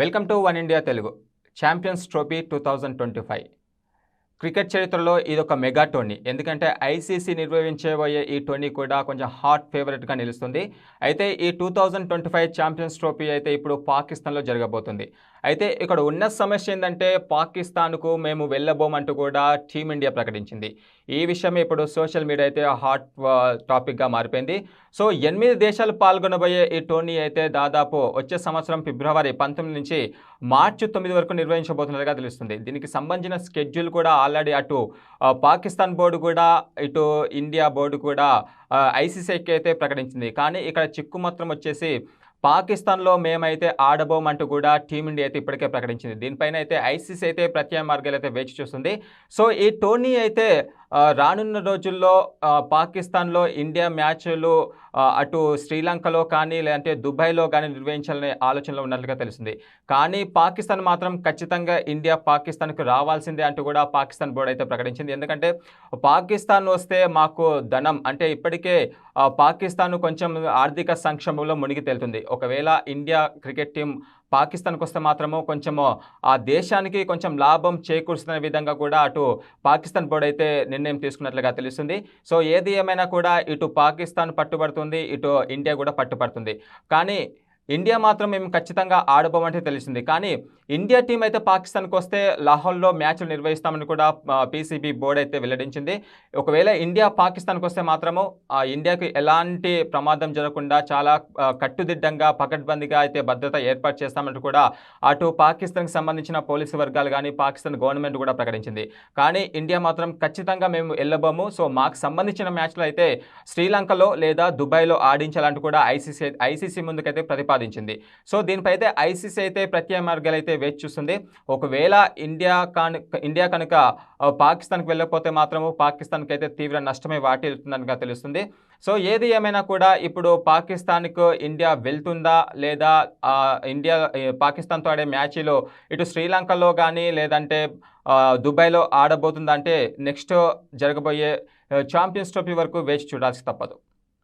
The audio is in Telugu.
Welcome to One India Telugu, Champions Trophy 2025. Cricket చరిత్రలో ఇది ఒక మెగా టోర్నీ ఎందుకంటే ఐసీసీ నిర్వహించబోయే ఈ టోర్నీ కూడా కొంచెం హాట్ ఫేవరెట్గా నిలుస్తుంది అయితే ఈ two thousand twenty five champions trophy అయితే ఇప్పుడు పాకిస్తాన్లో జరగబోతుంది అయితే ఇక్కడ ఉన్న సమస్య ఏంటంటే పాకిస్తాన్కు మేము వెళ్ళబోమంటూ కూడా టీమిండియా ప్రకటించింది ఈ విషయం ఇప్పుడు సోషల్ మీడియా అయితే హాట్ టాపిక్గా మారిపోయింది సో ఎనిమిది దేశాలు పాల్గొనబోయే ఈ టోర్నీ అయితే దాదాపు వచ్చే సంవత్సరం ఫిబ్రవరి పంతొమ్మిది నుంచి మార్చి తొమ్మిది వరకు నిర్వహించబోతున్నట్టుగా తెలుస్తుంది దీనికి సంబంధించిన స్కెడ్యూల్ కూడా ఆల్రెడీ అటు పాకిస్తాన్ బోర్డు కూడా ఇటు ఇండియా బోర్డు కూడా ఐసీసీకి అయితే ప్రకటించింది కానీ ఇక్కడ చిక్కు మాత్రం వచ్చేసి పాకిస్తాన్లో మేమైతే ఆడబోమంటూ కూడా టీమిండియా అయితే ఇప్పటికే ప్రకటించింది దీనిపైన అయితే ఐసీసీ అయితే ప్రత్యామ్నాయ మార్గాలు అయితే వేచి చూస్తుంది సో ఈ టోర్నీ అయితే రానున్న రోజుల్లో పాకిస్తాన్లో ఇండియా మ్యాచ్లు అటు శ్రీలంకలో కానీ లేదంటే దుబాయ్లో కానీ నిర్వహించాలనే ఆలోచనలో ఉన్నట్లుగా తెలిసింది కానీ పాకిస్తాన్ మాత్రం ఖచ్చితంగా ఇండియా పాకిస్తాన్కు రావాల్సిందే అంటూ కూడా పాకిస్తాన్ బోర్డు అయితే ప్రకటించింది ఎందుకంటే పాకిస్తాన్ వస్తే మాకు ధనం అంటే ఇప్పటికే పాకిస్తాన్ కొంచెం ఆర్థిక సంక్షోభంలో మునిగి తేలుతుంది ఒకవేళ ఇండియా క్రికెట్ టీం పాకిస్తాన్కి వస్తే మాత్రము కొంచెము ఆ దేశానికి కొంచెం లాభం చేకూరుస్తున్న విధంగా కూడా అటు పాకిస్తాన్ బోర్డు అయితే నిర్ణయం తీసుకున్నట్లుగా తెలుస్తుంది సో ఏది ఏమైనా కూడా ఇటు పాకిస్తాన్ పట్టుబడుతుంది ఇటు ఇండియా కూడా పట్టుబడుతుంది కానీ ఇండియా మాత్రం మేము ఖచ్చితంగా ఆడబోమంటే తెలిసింది కానీ ఇండియా టీం అయితే పాకిస్తాన్కి వస్తే లాహోల్లో మ్యాచ్లు నిర్వహిస్తామని కూడా పీసీబీ బోర్డు అయితే వెల్లడించింది ఒకవేళ ఇండియా పాకిస్తాన్కి వస్తే మాత్రము ఇండియాకి ఎలాంటి ప్రమాదం జరగకుండా చాలా కట్టుదిడ్డంగా పకడ్బందీగా అయితే భద్రత ఏర్పాటు చేస్తామని కూడా అటు పాకిస్తాన్కి సంబంధించిన పోలీసు వర్గాలు కానీ పాకిస్తాన్ గవర్నమెంట్ కూడా ప్రకటించింది కానీ ఇండియా మాత్రం ఖచ్చితంగా మేము వెళ్ళబోము సో మాకు సంబంధించిన మ్యాచ్లు అయితే శ్రీలంకలో లేదా దుబాయ్లో ఆడించాలంటూ కూడా ఐసీసీ ఐసీసీ ముందుకైతే ప్రతిపాదన ప్రతిపాదించింది సో దీనిపై అయితే ఐసీసీ అయితే ప్రత్యేక మార్గాలు అయితే వేచి చూస్తుంది ఒకవేళ ఇండియా కాను ఇండియా కనుక పాకిస్తాన్కి వెళ్ళకపోతే మాత్రము పాకిస్తాన్కి అయితే తీవ్ర నష్టమే వాటిల్తుందనగా తెలుస్తుంది సో ఏది ఏమైనా కూడా ఇప్పుడు పాకిస్తాన్కు ఇండియా వెళ్తుందా లేదా ఇండియా పాకిస్తాన్తో ఆడే మ్యాచ్లో ఇటు శ్రీలంకలో కానీ లేదంటే దుబాయ్లో ఆడబోతుందంటే నెక్స్ట్ జరగబోయే ఛాంపియన్స్ ట్రోఫీ వరకు వేచి చూడాల్సి తప్పదు